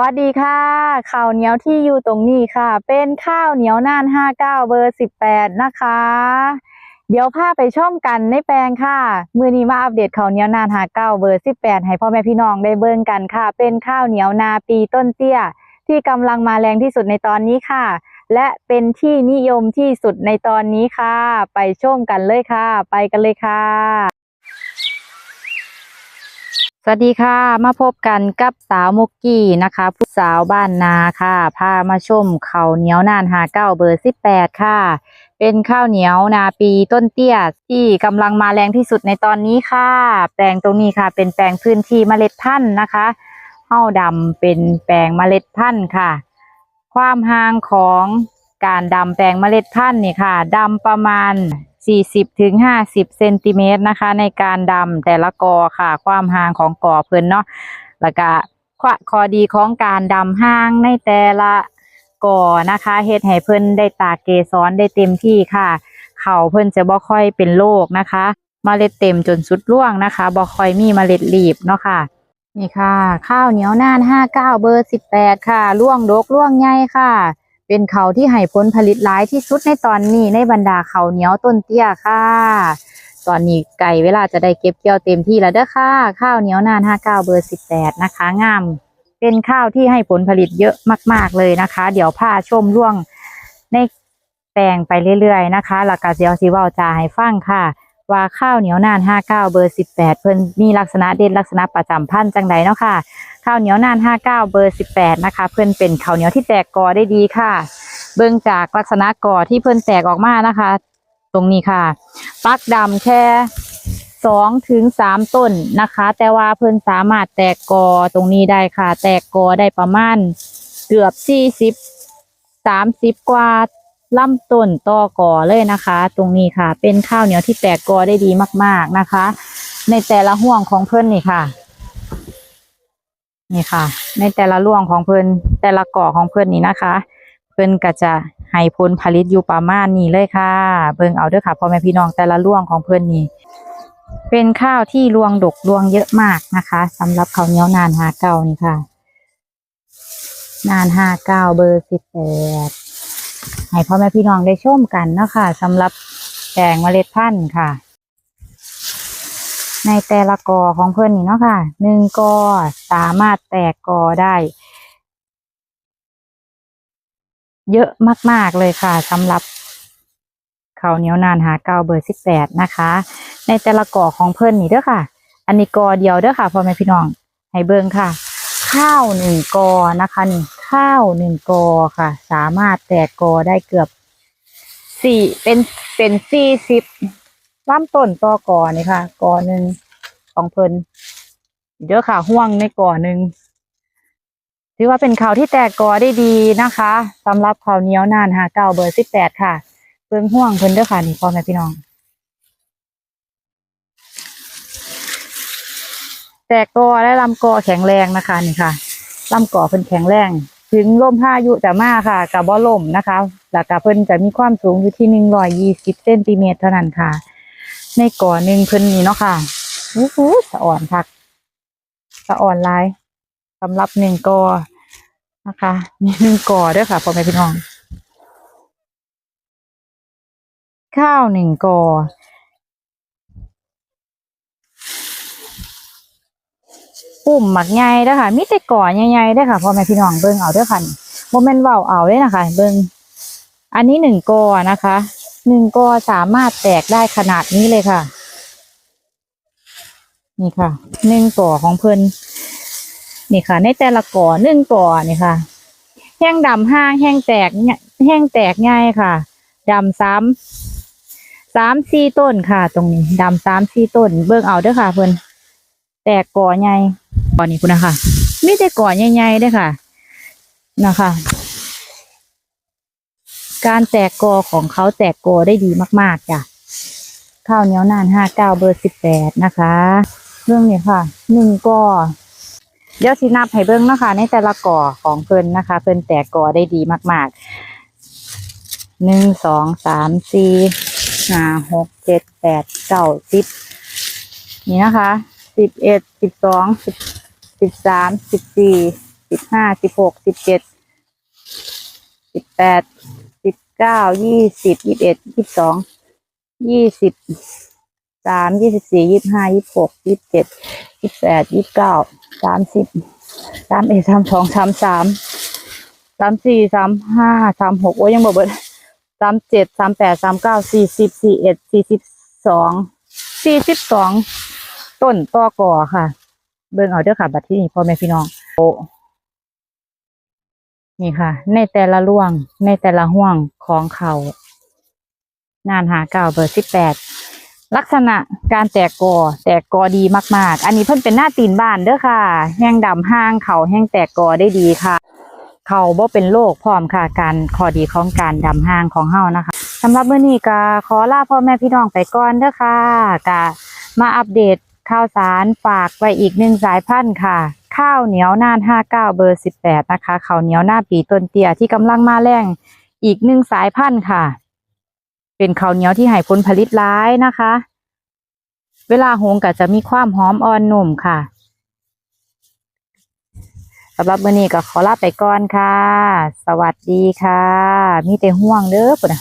วัสดีค่ะ ข้าวเหนียวที่อยู่ตรงนี้ค่ะ เป็นข้าวเหนียวน่าน59เบอร์18นะคะ เดี๋ยวพาไปชมกันในแปลงค่ะ มือนี้มาอัปเดตข้าวเหนียวน่าน59เบอร์18ให้พ่อแม่พี่น้องได้เบิ่งกันค่ะ เป็นข้าวเหนียวนาปีต้นเตี้ย ที่กำลังมาแรงที่สุดในตอนนี้ค่ะ และเป็นที่นิยมที่สุดในตอนนี้ค่ะ ไปชมกันเลยค่ะ ไปกันเลยค่ะ สวัสดีค่ะมาพบกันกับสาวมุกกี้นะคะผู้สาวบ้านนาค่ะพามาชมข้าวเหนียว นานหาเก้าเบอร์สิบแปดค่ะ เป็นข้าวเหนียวนาปีต้นเตี้ยที่กำลังมาแรงที่สุดในตอนนี้ค่ะ แปลงตรงนี้ค่ะ เป็นแปลงพื้นที่เมล็ดพันธุ์นะคะเฮ้าดำเป็นแปลงเมล็ดพันธุ์ค่ะ ความห่างของการดำแปลงเมล็ดพันธุ์นี่ค่ะดำประมาณ 40ถึง50เซนติเมตรนะคะ ในการดำแต่ละกอค่ะ ความห่างของกอเพิ่นเนาะแล้วก็ข้อข้อดีของการดำห่างในแต่ละกอนะคะเฮ็ดให้เพิ่นได้ตากเกสรได้เต็มที่ค่ะ เข่าเพิ่นจะบ่ค่อยเป็นโรคนะคะเมล็ดเต็มจนสุดร่วงนะคะบ่ค่อยมีเมล็ดรีบเนาะค่ะนี่ค่ะ ข้าวเหนียวน่าน59เบอร์18ค่ะ ร่วงดกร่วงใหญ่ค่ะ เป็นเขาที่ให้ผลผลิตหลายที่สุดในตอนนี้ในบรรดาเขาเหนียวต้นเตี้ยค่ะ ตอนนี้ไก่เวลาจะได้เก็บเกี่ยวเต็มที่แล้วเด้อค่ะ ข้าวเหนียวนาน59เบอร์18นะคะงาม เป็นข้าวที่ให้ผลผลิตเยอะมาก ๆเลยนะคะ เดี๋ยวพาชมร่วงในแปลงไปเรื่อยๆนะคะแล้วก็เดี๋ยวสิเว้าจาให้ฟังค่ะ ว่าข้าวเหนียวนาน59เบอร์18เพิ่นมีลักษณะเด่นลักษณะประจำพันธุ์จังใดเนาะค่ะ ข้าวเหนียวนาน 59 เบอร์ 18 นะคะ เพิ่อนเป็นข้าวเหนียวที่แตกกอได้ดีค่ะ เบิ่งจากลักษณะกอที่เพิ่อนแตกออกมานะคะ ตรงนี้ค่ะ ปักดำแค่สองถึงสามต้นนะคะ แต่ว่าเพิ่อนสามารถแตกกอตรงนี้ได้ค่ะ แตกกอได้ประมาณเกือบสี่สิบสามสิบกว่าลำต้นต่อกอเลยนะคะ ตรงนี้ค่ะ เป็นข้าวเหนียวที่แตกกอได้ดีมาก ๆนะคะ ในแต่ละห่วงของเพิ่อนนี่ค่ะ นี่ค่ะ ในแต่ละร่วงของเพิ่นแต่ละก่อของเพิ่นนี่นะคะ เพิ่นก็จะให้ผลผลิตอยู่ประมาณนี้เลยค่ะ เบิ่งเอาเด้อค่ะพ่อแม่พี่น้องแต่ละร่วงของเพิ่นนี่เป็นข้าวที่รวงดกรวงเยอะมากนะคะสำหรับข้าวเหนียวนานหาเก้านี่ค่ะ นานห้าเก้าเบอร์สิบแปดให้พ่อแม่พี่น้องได้ชมกันเนาะคะสำหรับแปลงเมล็ดพันธุ์ค่ะ ในแต่ละกอของเพื่อนนี่เนาะค่ะหนึ่งกอสามารถแตกกอได้ เยอะมาก ๆ เลยค่ะสำหรับข้าวเหนียวนานหาเก้าเบอร์สิบแปดนะคะ ในแต่ละกอของเพื่อนนี่เด้อค่ะ อันนี้กอเดียวเด้อค่ะพ่อแม่พี่น้องให้เบิ่งค่ะ ข้าวหนึ่งกอนะคะนี่ข้าวหนึ่งกอค่ะ สามารถแตกกอได้เกือบสี่เป็นเป็นสี่สิบ ลำต้นต่อกอนี่ค่ะกอหนึ่งของเพิ่นเด้อค่ะห่วงในกอหนึ่งถือว่าเป็นข้าวที่แตกกอได้ดีนะคะสำหรับข้าวเหนียวนานหาเก้าเบอร์สิบแปดค่ะเพิ่งห่วงเพิ่นเด้อค่ะนี่พ่อแม่พี่น้อง แตกกอและลำกอแข็งแรงนะคะนี่ค่ะลำกอเพิ่นแข็งแรง ถึงลมพายุจะมาค่ะกับบ่ลมนะคะ แล้วก็เพิ่นจะมีความสูงอยู่ที่หนึ่งร้อยยี่สิบเซนติเมตรเท่านั้นค่ะ ในกอหนึ่งเพิ่นนี่เนาะค่ะอู้หูสะอ่อนคักสะอ่อนลายสำหรับหนึ่งกอนะคะนี่หนึ่งกอด้วยค่ะพ่อแม่พี่น้อง ข้าวหนึ่งกอปุ่มหมักใหญ่ด้อค่ะ มีแต่ก่อใหญ่ๆด้อค่ะพ่อแม่พี่น้องเบิ่งเอาเด้อค่ะโมเมนต์เว้าเอาเลยนะคะ เบิ่งอันนี้หนึ่งกอนะคะ หนึ่งกอสามารถแตกได้ขนาดนี้เลยค่ะ นี่ค่ะหนึ่งก่อของเพิ่นนี่ค่ะ ในแต่ละก่อหนึ่งก่อนี่ค่ะ แห้งดำห้างแห้งแตกแห้งแตกง่ายค่ะดำซ้ำสามสี่ต้นค่ะ ตรงนี้ดำสามสี่ต้น เบิ่งเอาเด้อค่ะ เพิ่นแตกก่อใหญ่ก่อนี้คุณนะคะไมีแต่ก่อใหญ่ๆเด้วยค่ะนะคะ การแตกกอของเขาแตกกอได้ดีมากๆจ้ะข้าวเหนียวนานห้าเก้าเบอร์สิบแปดนะคะ เรื่องนี้ค่ะหนึ่งกอเดี๋ยวสินับให้เบิ้งนะคะในแต่ละก่อของเพิ่นนะคะ เพิ่นแตกกอได้ดีมากๆหนึ่งสองสามสี่ห้าหกเจ็ดแปดเก้าสิบนี่นะคะสิบเอ็ดสิบสองสิบสิบสามสิบสี่สิบห้าสิบหกสิบเจ็ดสิบแปด เก้ายี่สิบยี่สิบเอ็ดยี่สิบสองยี่สิบสามยี่สิบสี่ยี่สิบห้ายี่สิบหกยี่สิบเจ็ดยี่สิบแปดยี่สิบเก้าสามสิบสามเอ็ดสามสองสามสามสามสี่สามห้าสามหกโอ้ยยังบ่เบิดสามเจ็ดสามแปดสามเก้าสี่สิบสี่เอ็ดสี่สิบสองสี่สิบสองต้นต่อก่อค่ะ เบิ่งเอาเด้อค่ะ บัดที่นี่พ่อแม่พี่น้องโอ้ นี่ค่ะ ในแต่ละร่วง ในแต่ละห่วงของเขานานหาเก่าเบอร์สิบแปดลักษณะการแตกกอแตกกอดีมาก ๆ อันนี้เพิ่นเป็นหน้าตีนบ้านเด้อค่ะ แห้งดำห้างเขาแห้งแตกกอได้ดีค่ะ เขาบ่เป็นโรคพร้อมค่ะ การขอดีของการดำห้างของเฮานะคะสำหรับเมื้อนี้ก็ขอลาพ่อแม่พี่น้องไปก่อนเด้อค่ะก็มาอัปเดตข่าวสารฝากไว้อีกหนึ่งสายพันธุ์ค่ะ ข้าวเหนียวน่าน59เบอร์18นะคะข้าวเหนียวหน้าปีต้นเตี้ยที่กำลังมาแรงอีกหนึ่งสายพันธุ์ค่ะ เป็นข้าวเหนียวที่ให้ผลผลิตร้ายนะคะ เวลาหงก็จะมีความหอมอ่อนนุ่มค่ะสำหรับมื้อนี้ก็ขอลาไปก่อนค่ะ สวัสดีค่ะ มีแต่ห่วงเด้อปุ่นนะ